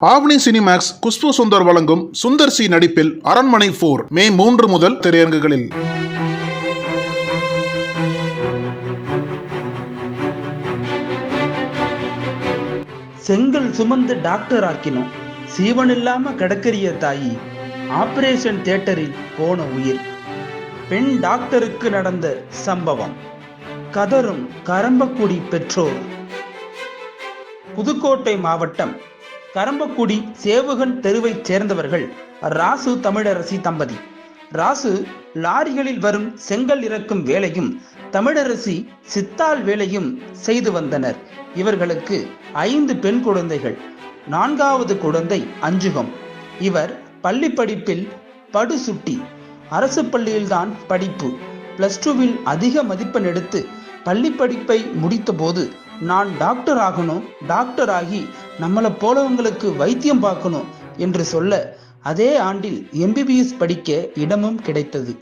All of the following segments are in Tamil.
ஆவணி சினிமேக்ஸ் குஷ்பு சுந்தர் வழங்கும் சுந்தர் சி நடிப்பில் அரண்மனை போர் மே மூன்று முதல் திரையரங்குகளில். செங்கல் சுமந்து டாக்டர் ஆக்கினோம். சீவனில்லாம கிடக்கறிய தாயி ஆபரேஷன் தியேட்டரில் போன உயிர். பெண் டாக்டருக்கு நடந்த சம்பவம். கதரும் கரம்பக்குடி பெற்றோர். புதுக்கோட்டை மாவட்டம் கரம்பக்குடி சேவகன் தெருவைச் சேர்ந்தவர்கள் ராசு தமிழரசி தம்பதி. ராசு லாரிகளில் வரும் செங்கல் இறக்கும் வேலையும் தமிழரசி சித்தாள் வேலையும் செய்து வந்தனர். இவர்களுக்கு ஐந்து பெண் குழந்தைகள் நான்காவது குழந்தை அஞ்சுகம். இவர் பள்ளி படிப்பில் படுசுட்டி அரசு பள்ளியில்தான் படிப்பு பிளஸ் டூவில் அதிக மதிப்பெண் எடுத்து பள்ளி படிப்பை முடித்தபோது நான் டாக்டர் ஆகணும் டாக்டர் ஆகி நம்மளை போலவங்களுக்கு வைத்தியம் பார்க்கணும் என்று சொல்ல அதே ஆண்டில் எம்பிபிஎஸ் படிக்க இடமும் கிடைத்தது.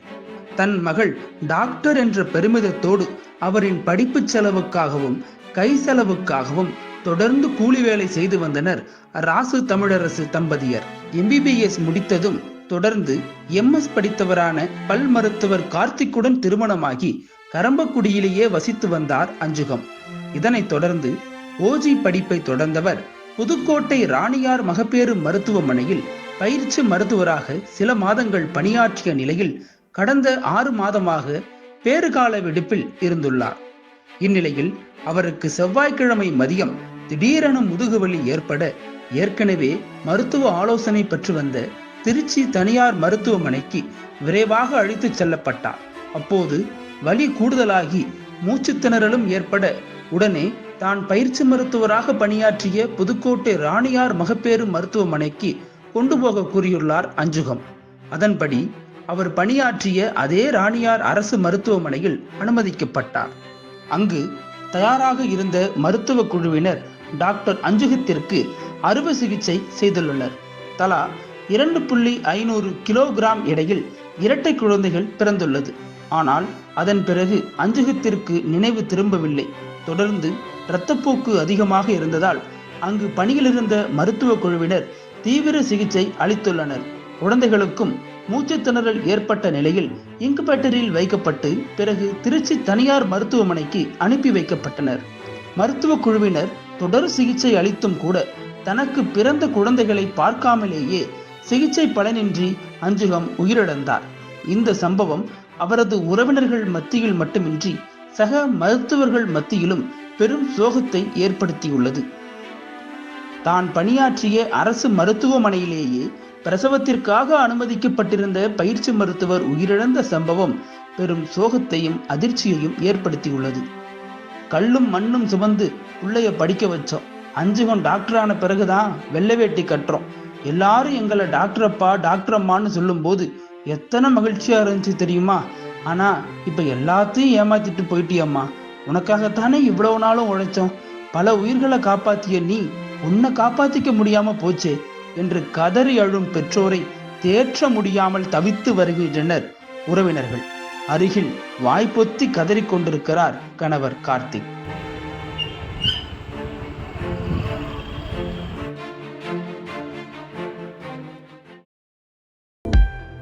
தன் மகள் டாக்டர் என்ற பெருமிதத்தோடு அவரின் படிப்பு செலவுக்காகவும் கை செலவுக்காகவும் தொடர்ந்து கூலி வேலை செய்து வந்தனர் ராசு தமிழரசு தம்பதியர். எம்பிபிஎஸ் முடித்ததும் தொடர்ந்து எம்எஸ் படித்தவரான பல் மருத்துவர் கார்த்திக்குடன் திருமணமாகி கரம்பக்குடியிலேயே வசித்து வந்தார் அஞ்சுகம். இதனைத் தொடர்ந்து ஓஜி படிப்பை தொடர்ந்தவர் புதுக்கோட்டை ராணியார் மகப்பேறு மருத்துவமனையில் பயிற்சி மருத்துவராக சில மாதங்கள் பணியாற்றிய நிலையில் கடந்த ஆறு மாதமாக பேறுகால விடுப்பில் இருந்துள்ளார். இந்நிலையில் அவருக்கு செவ்வாய்க்கிழமை மதியம் திடீரென முதுகுவலி ஏற்பட ஏற்கனவே மருத்துவ ஆலோசனை பெற்று வந்த திருச்சி தனியார் மருத்துவமனைக்கு விரைவாக அழைத்துச் செல்லப்பட்டார். அப்போது வலி கூடுதலாகி மூச்சு திணறலும் ஏற்பட உடனே தான் பயிற்சி மருத்துவராக பணியாற்றிய புதுக்கோட்டை ராணியார் மகப்பேறு மருத்துவமனைக்கு கொண்டு போக கூறியுள்ளார் அஞ்சுகம். அதன்படி அவர் பணியாற்றிய அதே ராணியார் அரசு மருத்துவமனையில் அனுமதிக்கப்பட்டார். அங்கு தயாராக இருந்த மருத்துவ குழுவினர் டாக்டர் அஞ்சுகத்திற்கு அறுவை சிகிச்சை செய்துள்ளனர். தலா இரண்டு புள்ளி ஐநூறு கிலோகிராம் எடையில் இரட்டை குழந்தைகள் பிறந்துள்ளது. ஆனால் அதன் பிறகு அஞ்சுகத்திற்கு நினைவு திரும்பவில்லை. தொடர்ந்து இரத்தப்போக்கு அதிகமாக இருந்ததால் அங்கு பணியில் இருந்த மருத்துவ குழுவினர் தீவிர சிகிச்சை அளித்துள்ளனர். குழந்தைகளுக்கும் மூச்சு திணறல் ஏற்பட்ட நிலையில் இன்குபேட்டரில் வைக்கப்பட்டு பிறகு திருச்சி தனியார் மருத்துவமனைக்கு அனுப்பி வைக்கப்பட்டனர். மருத்துவ குழுவினர் தொடர் சிகிச்சை அளித்தும் கூட தனக்கு பிறந்த குழந்தைகளை பார்க்காமலேயே சிகிச்சை பலனின்றி அஞ்சுகம் உயிரிழந்தார். இந்த சம்பவம் அவரது உறவினர்கள் மத்தியில் மட்டுமின்றி சக மருத்துவர்கள் மத்தியிலும் பெரும் சோகத்தை ஏற்படுத்தியுள்ளது. தான் பணியாற்றிய அரசு மருத்துவமனையிலேயே பிரசவத்திற்காக அனுமதிக்கப்பட்டிருந்த பயிற்சி மருத்துவர் உயிரிழந்த சம்பவம் பெரும் சோகத்தையும் அதிர்ச்சியையும் ஏற்படுத்தியுள்ளது. கல்லும் மண்ணும் சுமந்து பிள்ளைய படிக்க வச்சோம். அஞ்சுகம் டாக்டரான பிறகுதான் வெள்ளை வேட்டி கட்டுறோம். எல்லாரும் எங்களை டாக்டர் அப்பா டாக்டர் அம்மான்னு சொல்லும்போது எத்தனை மகிழ்ச்சியா இருந்துச்சு தெரியுமா? ஆனா இப்ப எல்லாத்தையும் ஏமாத்திட்டு போயிட்டியம்மா. உனக்காகத்தானே இவ்வளவு நாளும் உழைச்சோம். பல உயிர்களை காப்பாத்திய நீ உன்னை காப்பாத்திக்க முடியாம போச்சே என்று கதறி அழும் பெற்றோரை தேற்ற முடியாமல் தவித்து வருகின்றனர் உறவினர்கள். அருகில் வாய்ப்பொத்தி கதறிக் கொண்டிருக்கிறார் கணவர் கார்த்திக்.